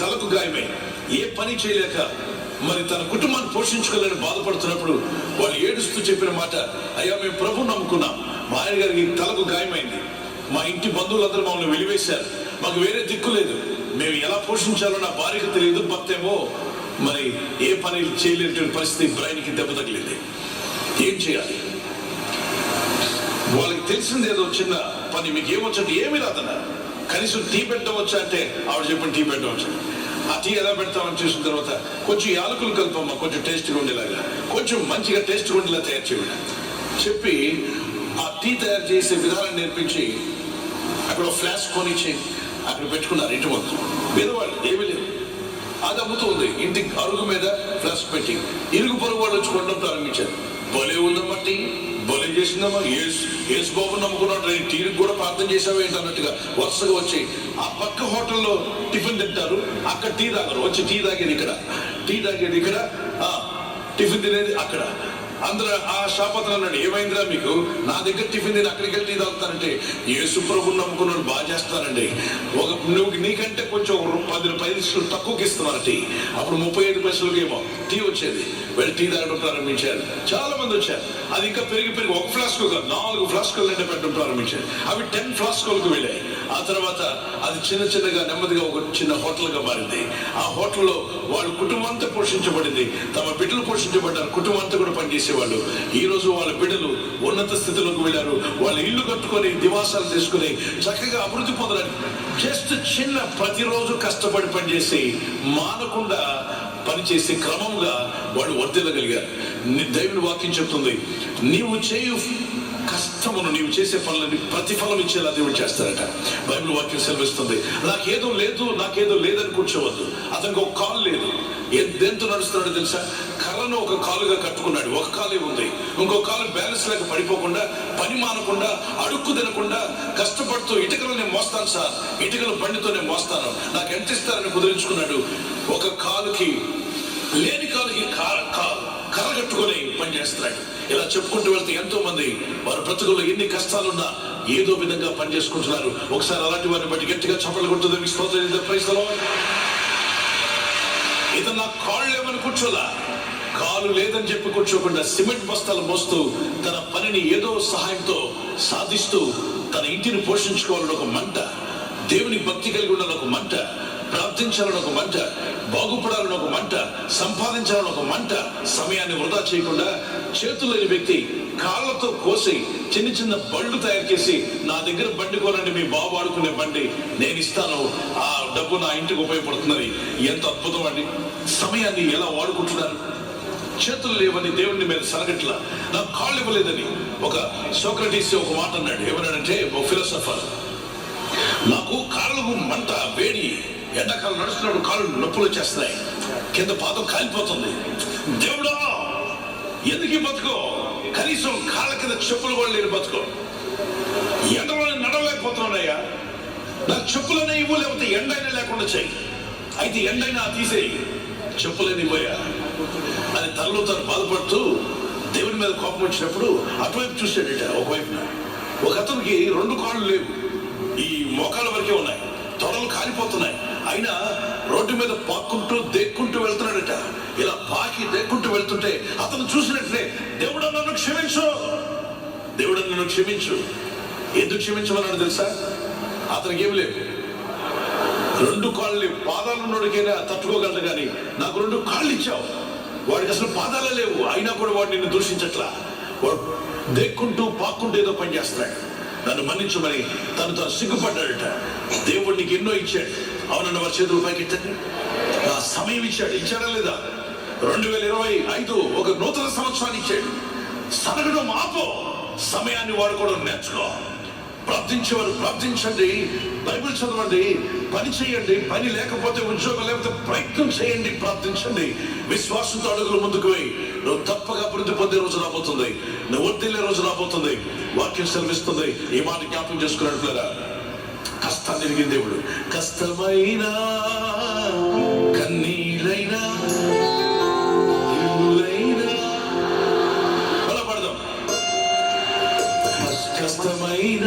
తలకు గాయమై. ఏ పని చేయలేక మరి తన కుటుంబాన్ని పోషించుకోలేని బాధపడుతున్నప్పుడు వాళ్ళు ఏడుస్తూ చెప్పిన మాట అయ్యా మేము ప్రభు నమ్ముకున్నాం. మా ఆయన గారికి తలకు గాయమైంది. మా ఇంటి బంధువులందరూ మమ్మల్ని వెలివేశారు. మాకు వేరే దిక్కు లేదు. మేము ఎలా పోషించాలో నా భార్యకు తెలియదు. భర్త మరి ఏ పని చేయలేని పరిస్థితి బ్రైన్కి దెబ్బ తగిలింది. ఏం చేయాలి? వాళ్ళకి తెలిసింది ఏదో చిన్న పని మీకు ఏమొచ్చంటే ఏమి రాదన్నారు. కనీసం టీ పెట్టవచ్చా అంటే ఆవిడ చెప్పిన టీ పెట్టవచ్చు టీ ఎలా పెడతామని చూసిన తర్వాత కొంచెం యాలకులు కలపమ్మా కొంచెం టేస్ట్గా ఉండేలాగా కొంచెం మంచిగా టేస్ట్గా ఉండేలా తయారు చేయండి చెప్పి ఆ టీ తయారు చేసే విధానం నేర్పించి అక్కడ ఫ్లాస్ ఫ్లాష్ కొనిచ్చి అక్కడ పెట్టుకున్నారు ఇంటి ముందు. పేదవాళ్ళు ఏమీ లేదు. అది అమ్ముతుంది ఇంటి అరుగు మీద ఫ్లాష్ పెట్టి ఇరుగు పొరుగు వాళ్ళు వచ్చి కొనడం ప్రారంభించారు. భలే ఉందమ్మా బలి చేసిందమ్మా. ఏసు ఏసు బాబు నమ్ముకున్నాడు రే. కూడా ప్రార్థన చేసావు ఏంటి అన్నట్టుగా వరుసగా వచ్చి ఆ పక్క హోటల్లో టిఫిన్ తింటారు. అక్కడ టీ తాగరు. వచ్చి టీ తాగేది ఇక్కడ. టీ తాగేది ఇక్కడ. ఆ, టిఫిన్ తినేది అక్కడ. అందరూ ఆ షాపత్రం అన్నాడు. ఏమైందిరా మీకు? నా దగ్గర టిఫిన్ తిని అక్కడికి వెళ్ళి టీ తాగుతానంటే యేసు ప్రభు నమ్ముకున్నాడు బాగా చేస్తానండి ఒక నువ్వు నీకంటే కొంచెం ఒక పది పైసలు తక్కువకి ఇస్తున్నారు అప్పుడు ముప్పై ఐదు పైసలకి ఏమో టీ వచ్చేది. వెళ్ళి టీ తాగడం ప్రారంభించారు. చాలా మంది వచ్చారు. అది ఇంకా పెరిగి పెరిగి ఒక ఫ్లాస్క్ కాదు నాలుగు ఫ్లాస్కులు నిండా పెట్టడం ప్రారంభించారు. అవి టెన్ ఫ్లాస్కులకు వెళ్ళాయి. ఆ తర్వాత అది చిన్న చిన్నగా నెమ్మదిగా ఒక చిన్న హోటల్గా మారింది. ఆ హోటల్లో వాళ్ళ కుటుంబం అంతా పోషించబడింది. తమ బిడ్డలు పోషించబడ్డారు. కుటుంబం అంతా కూడా చేసేవాళ్ళు. ఈ రోజు వాళ్ళ బిడ్డలు ఉన్నత స్థితిలోకి వెళ్ళారు. వాళ్ళ ఇల్లు కట్టుకొని దివాసాలు తీసుకొని చక్కగా అభివృద్ధి పొందడానికి జస్ట్ చిన్న ప్రతిరోజు కష్టపడి పనిచేసి మానకుండా పనిచేసే క్రమంగా వాళ్ళు వర్దిల్లగలిగారు ని- వాక్యం చెప్తుంది నీవు చేయు కష్టమును నీవు చేసే పనులని ప్రతిఫలం ఇచ్చేలా దేవుడు చేస్తారట బైబిల్ వాక్యం సెలవిస్తుంది నాకేదో లేదు నాకేదో లేదని కూర్చోవద్దు. అతనికి ఒక కాలు లేదు. ఏ దేంతో నడుస్తున్నాడో తెలుసా? కర్రను ఒక కాలుగా కట్టుకున్నాడు ఒక కాలే ఉంది. ఇంకో కాలు బ్యాలెన్స్ లేక పడిపోకుండా పని మానకుండా అడుక్కు తినకుండా కష్టపడుతూ ఇటుకలు నేను మోస్తాను సార్. ఇటుకలు బండితో నేను మోస్తాను. నాకు ఎంత ఇస్తారని కుదిరించుకున్నాడు. ఒక కాలుకి లేని కాలుకి కరగట్టుకొని కా- పనిచేస్తున్నాడు. ఇలా చెప్పుకుంటూ వెళ్తే ఎంతో మంది వారి బ్రతుకుల్లో ఎన్ని కష్టాలున్నా ఏదో విధంగా పనిచేసుకుంటున్నారు. ఒకసారి అలాంటి వారిని బట్టి గట్టిగా చప్పలు కొడుతుంది స్తోత్రం ప్రైస్లో ఇతను నా కాళ్ళు ఏమని కూర్చోలా. కాలు లేదని చెప్పి కూర్చోకుండా సిమెంట్ బస్తాలు మోస్తూ తన పనిని ఏదో సహాయంతో సాధిస్తూ తన ఇంటిని పోషించుకోవాలని ఒక మంట దేవుని భక్తి కలిగి ఉండాలి ఒక మంట ప్రార్థించాలని ఒక మంట బాగుపడాలని ఒక మంట సంపాదించాలని ఒక మంట సమయాన్ని వృధా చేయకుండా చేతులు లేని వ్యక్తి కాళ్ళతో కోసి చిన్న చిన్న బళ్ళు తయారు చేసి నా దగ్గర బండి కొనండి మీ బాబు ఆడుకునే బండి నేను ఇస్తాను. ఆ డబ్బు నా ఇంటికి ఉపయోగపడుతున్నది ఎంత అద్భుతం అండి. సమయాన్ని ఎలా వాడుకుంటున్నారు? చేతులు లేవని దేవుడిని మీద సరగట్ల నాకు కాళ్ళు ఇవ్వలేదని. ఒక సోక్రటీస్ ఒక మాట అన్నాడు. ఏమన్నాడంటే ఒక ఫిలోసఫర్. నాకు కాళ్ళు మంట వేడి ఎండాకాలం నడుస్తున్నాడు కాళ్ళు నొప్పులు వచ్చేస్తున్నాయి. కింద పాదం కాలిపోతుంది. దేవుడా ఎందుకు బతుకో? కనీసం కాళ్ళ కింద చెప్పులు కూడా లేని బతుకో. ఎండలో నడవలేకపోతున్నానయ్యా నాకు చెప్పులనే ఇవ్వు లేకపోతే ఎండైనా లేకుండా చేయి. అయితే ఎండైనా తీసేయి. చెప్పులని పోయా అని తనలో తను బాధపడుతూ దేవుని మీద కోపం వచ్చినప్పుడు అటువైపు చూశాడట ఒకవైపున. ఒక అతనికి రెండు కాళ్ళు లేవు. మొక్కల వరకే ఉన్నాయి. తొడలు కాలిపోతున్నాయి. అయినా రోడ్డు మీద పాక్కుంటూ దేక్కుంటూ వెళ్తున్నాడట. ఇలా పాకి దేక్కుంటూ వెళ్తుంటే అతను చూసినట్లే దేవుడు నన్ను క్షమించు. దేవుడు నన్ను క్షమించు. ఎందుకు క్షమించమన్నాడు తెలుసా? అతనికి ఏమి లేవు. రెండు కాళ్ళు పాదాలు ఉన్నోడికైనా తట్టుకోగలదు కానీ నాకు రెండు కాళ్ళు ఇచ్చావు. వాడికి అసలు పాదాలే లేవు. అయినా కూడా వాడు నిన్ను దూషించట్లా. వాడు దేక్కుంటూ పాక్కుంటూ ఏదో పని చేస్తున్నాడు. నన్ను మన్నించమని తను తను సిగ్గుపడ్డాడట. దేవుడు నీకు ఎన్నో ఇచ్చాడు. అవునన్న వారి చేతులు పైకి ఎత్తండి ఆ సమయం ఇచ్చాడు. ఇచ్చాడా లేదా? రెండు వేల ఇరవై ఐదు ఒక నూతన సంవత్సరాన్ని ఇచ్చాడు. సనగడం ఆపో. సమయాన్ని వాడుకోవడం నేర్చుకో. ప్రార్థించేవారు ప్రార్థించండి. బైబిల్ చదవండి పని చేయండి పని లేకపోతే ఉద్యోగం లేకపోతే ప్రయత్నం చేయండి ప్రార్థించండి. విశ్వాసంతో అడుగులు ముందుకు పోయి నువ్వు తప్పగా అభివృద్ధి పొందే రోజు రాబోతుంది. నువ్వు వర్తిల్లే రోజు రాబోతుంది. వాక్యం సెలవిస్తుంది. ఈ మాట జ్ఞాపకం చేసుకున్నట్లేరా కష్టాన్ని ఎరిగిన దేవుడు. కష్టమైన కన్నీరైనా బలపడదాం. కష్టమైన